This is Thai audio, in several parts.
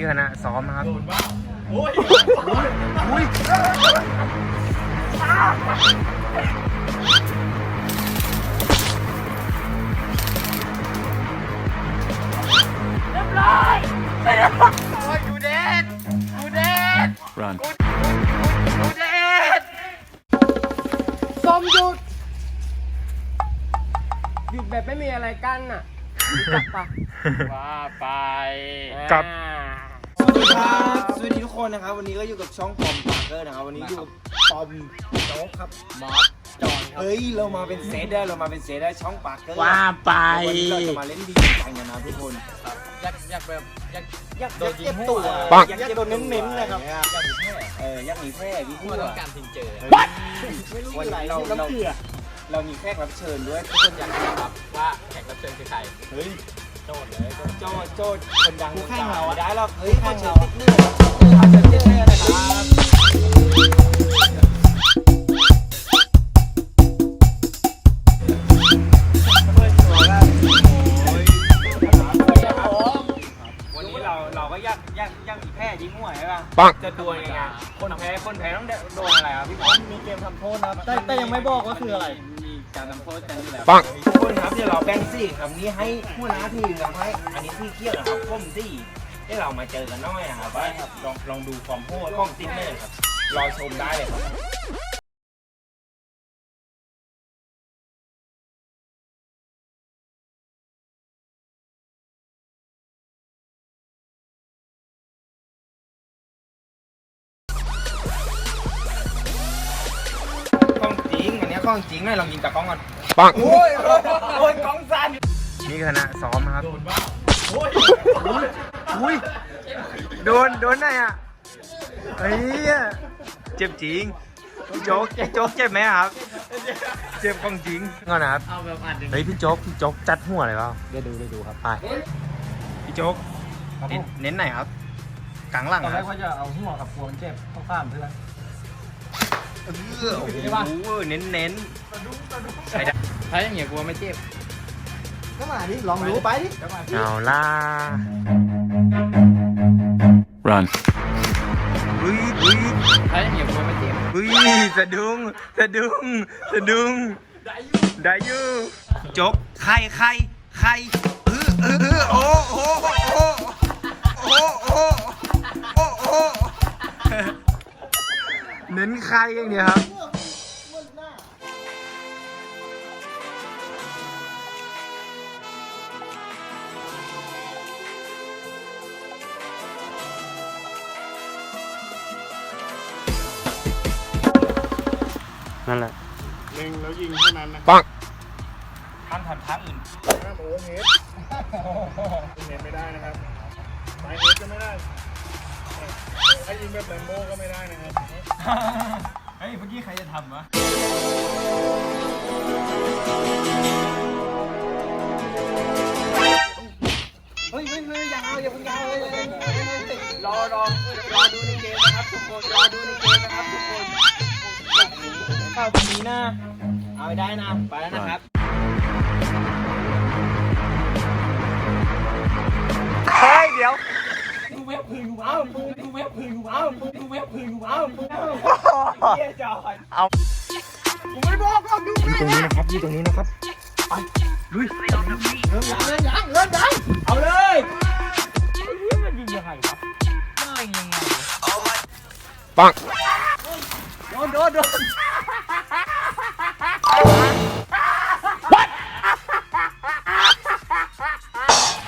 นี่คณะซ้อมนะครับ Run. ส้มหยุด หยุดแบบไม่มีอะไรกั้นอะรู้จักปะว่าไปกับสวัสดี ครับสวัสดีทุกคนนะครับ วันนี้ก็อยู่กับช่องปอมปาร์เกอร์นะครับ วันนี้อยู่กับปอมโจ๊กครับ มอสจอนครับ เฮ้ย เรามาเป็นเซตได้ เรามาเป็นเซตได้ช่องปาร์เกอร์ว่าไป วันนี้เราจะมาเล่นดีกันกันนะทุกคนอยากอยากแบบอยากอยากโดนยิงเจ็บหัวตัวปังอยากเจ็บตัวเน้นๆนะครับอยากมีแค่เอออยากมีแพร่พี่หัพูวดต้องการทิ้งเจอวันนี้เราเราเรามีแขกรับเชิญด้วยทุกคนอยากรู้ครับว่าแขกรับเชิญคือใคร เฮ้ย โจทย์เลยโจทย์โจโจคนดังคู่แข่งเราอะไม่ได้หรอกเฮ้ยคู่เขาแข่งเชิเราญติดเนื้อเขาเชิญติดเนื้อนะครับวันนี้เราเราก็ยักยักยักมีแพ้ยิงหัวใช่ป่ะปังจะดวลยังไงคนแพ้คนแพ้ต้องโดนอะไรครับพี่บอลมีเกมทำโทษครับแต่แต่ยังไม่บอกว่าคืออะไรมี การทำโทษกันอยู่แล้วปัง ทุกคนครับเดี๋ยวเราแบ่งสี่ครับนี่ให้หัวหน้าทีมนะครับให้อันนี้ที่เคี่ยวนะครับก้มสี่ที่เรามาเจอกันหน้อยนะครับว่าลองลองดูความโหดของติ๊กเนอร์ครับรอชมได้เลยครับ ล้องจริงให้ลองยิงจากกล้องก่อนปังโอ้ยโอ้ยกล้องสั่นนี่คณะซ้อมครับโอุ้ยโดนโดนไหนอะเฮ้ยเจ็บจริงพี่โจ๊กพี่โจ๊กเจ็บไหมครับ เจ็บของจริงก่อนนะครับเอาแบบอัดหนึ่งเฮ้ยพี่โจ๊กพี่โจ๊กจัดหัวเลยเปล่าเดี๋ยวดูเดี๋ยวดูครับไปพี่โจ๊กเน้นไหนครับกลางหลังตอนคแรรักบว่าจะเอาหัวกับพวงเจ็บเข้าข้ามเพื่อน เออโอ้โหเน้นเน้นใช้ได้ถ้าอย่างเงี้ยกลัวไม่เจ็บก็มาดิ ลองรู้ไปดิเอาล่ะ Run. อุ้ยอุ้ยถ้าอย่างเงี้ยกลัวไม่เจ็บอุ้ยสะดุ้งสะดุ้งสะดุ้งได้อยู่โจ๊กใครใครใครเออเออเออโอ้โอ้โอ้โอ้โอ้โอ้โอ้ เน้นใครอย่างเดียวครับนั่นแหละเล็งแล้วยิงเท่านั้นนะปังห้ามทำท่าอื่นห้ามโอเวอร์เฮดเน็ตไม่ได้นะครับสายเฮดก็ไม่ได้ ถ้ายิงแบบแลมโบ้ก็ไม่ได้นะครับ เฮ้ยเมื่อกี้ใครจะทำวะเฮ้ยเฮ้ยเฮ้ยอย่าเอาอย่าเพิ่งยาวเลยรอรอรอดูในเกมนะครับทุกคนรอดูในเกมนะครับทุกคนเข้าตรงนี้นะ เอาไปได้นะไปแล้วนะครับเฮ้ยเดี๋ยวดู เว็บพื้นกูเอาปืนดูเว็บพื้นกูเอาปืนดูเว็บพื้นกูเอาปืนเฮียจอดเอาผมไม่บอกก็ดูอยู่ตรงนี้นะครับอยู่ตรงนี้นะครับเอาเลยปังโดนโดนโดน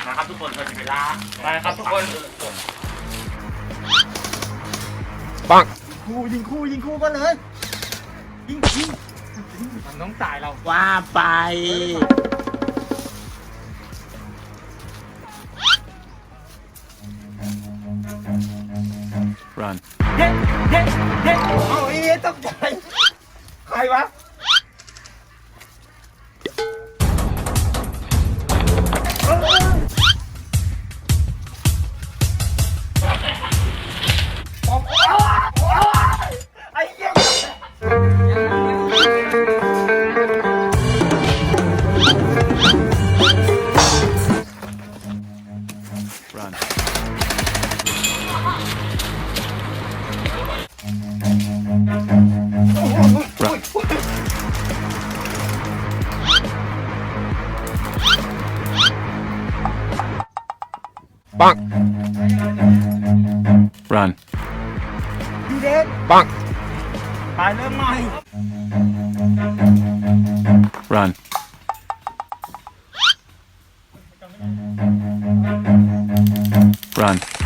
นะครับทุกคนเราจะเวลาไปครับทุกคน ปังคู่ยิงคู่ยิงคู่กันเลยยิงยิงมันต้องตายเราว่าไป Run. เด็ดเด็ดเด็ดเอาไอ้เหี้ยตกใจใครวะ Bonk. Run. ดีเด็ด Bonk. ตายเริ่มใหม่ Run. Run.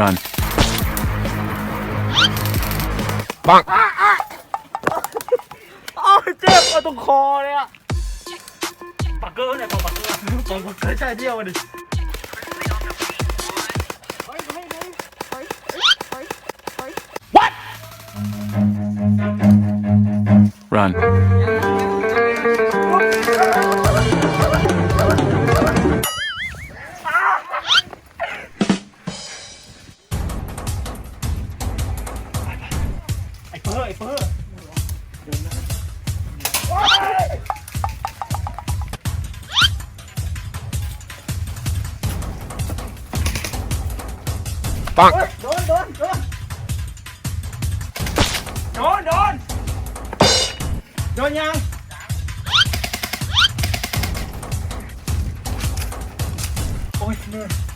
Run. Bonk. อ้าวเจ็บเอาตรงคอเลยอะปักเกอร์เนี่ยปักปักเกอร์ปักปักเกอร์ใช่เดียวมาดิ Run. ไอ้ Bonk. โดนโดนโดนโดนโดนโดนยังโอ้ยเหนื่อย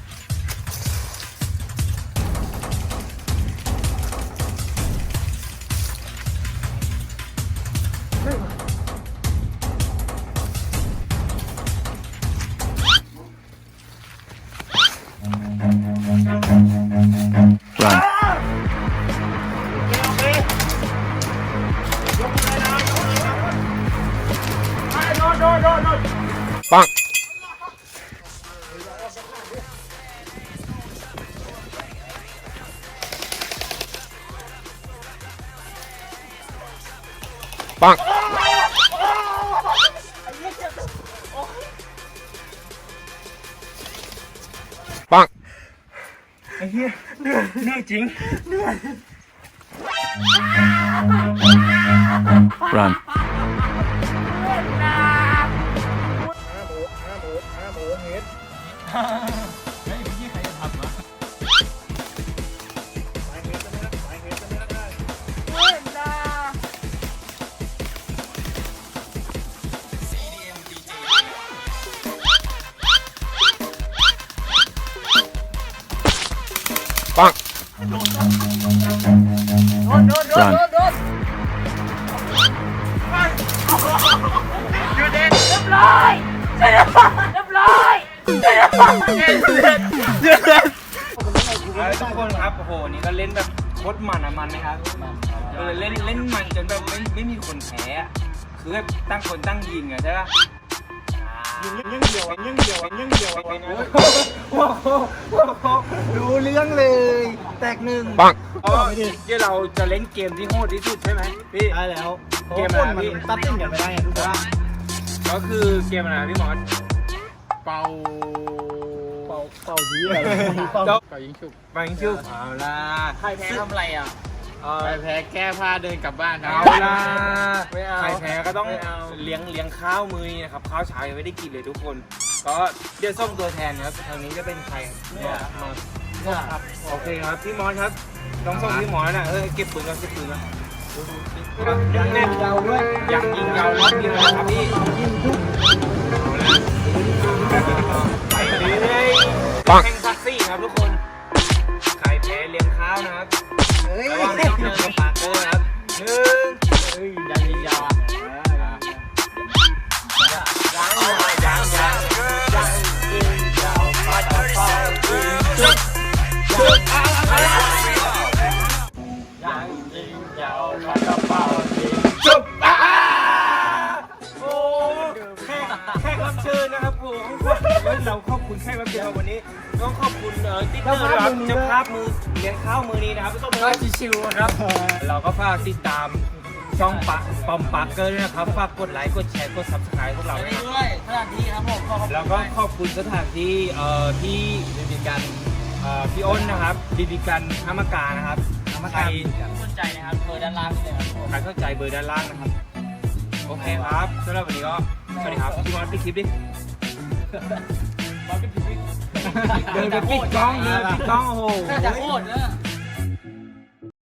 Bonk. Bonk. ไอ้เหี้ยเหนื่อยเหนื่อยจริง Run. ห้ Bonk. โดนอยู่เด็ดเรียบร้อยเรียบร้อยเรียบร้อยเด็ดเด็ดเด็ดเด็ดเอาละทุกคนครับโอ้โหนี่ก็เล่นแบบโคตรมันอะมันนะครับเออเล่นเล่นมันจนแบบไม่ไม่มีคนแพ้คือแบบตั้งคนตั้งยิงอะใช่ปะ ยิงยิงเดียวยิงเดียวยิงเดียวรู้เรื่องเลย แตกหนึ่ง Bonk. อ๋อที่เราจะเล่นเกมที่โหดที่สุดใช่ไหมพี่ได้แล้วเกมอะไรพี่ตัดเต้นกันไม่ได้ไงทุกคนก็คือเกมอะไรพี่หมอนเป่าเป่าเป่าดีอะไรเป่าเจ้าเป่ายิงฉุบบังคิวเอาล่ะใครแพ้ทำอะไรอะใครแพ้แก้ผ้าเดินกลับบ้านเอาล่ะไม่เอาใครแพ้ก็ต้องเอาเลี้ยงเลี้ยง ข้าวมือนี้นะครับข้าวเช้ายังไม่ได้กินเลยทุกคน ก็เดี๋ยวส่งตัวแทนนะครับทางนี้จะเป็นใครเนี่ยมอสเนี่ยโอเคครับพี่มอสครับต้องส่งพี่มอสนะเออเก็บปืนก่อนเก็บปืนก่อนยังแน่นยาวด้วยอยังยิงยาวรอบเดียวนะครับพี่ไปเรื่อยปังแข่งซักซี่ครับทุกคนใครแพ้เลี้ยงข้าวนะครับเฮ้ย แค่แค่รับเชิญนะครับผมเราขอบคุณแค่รับเชิญวันนี้ต้องขอบคุณเออติ๊กเตอร์ด้วยครับเจ้าภาพมือเลี้ยงข้าวมือนี้นะครับก็ชิวๆครับ เราก็ฝากติดตามช่องปะปอมปาร์เกอร์ด้วยนะครับฝากกดไลค์กดแชร์กด subscribe พวกเราด้วยนะครับด้วยสถานที่ครับผมขอบคุณแล้วก็ขอบคุณสถานที่เอ่อที่บีบีกันเอ่อพี่อ้นนะครับบีบีกันธรรมกานะครับธรรมมาใครตามสนใจนะครับเบอร์ด้านล่างนี่เลยครับผม ใครเข้าใจเบอร์ด้านล่างนะครับ โอเคครับสำหรับวันนี้ก็ สวัสดีครับพี่มอนปิดคลิปดิบอลก็ปิดวิกเดินไปปิดกล้องเดินไปปิดกล้องโอ้โหน่าจะโคตรเนอะ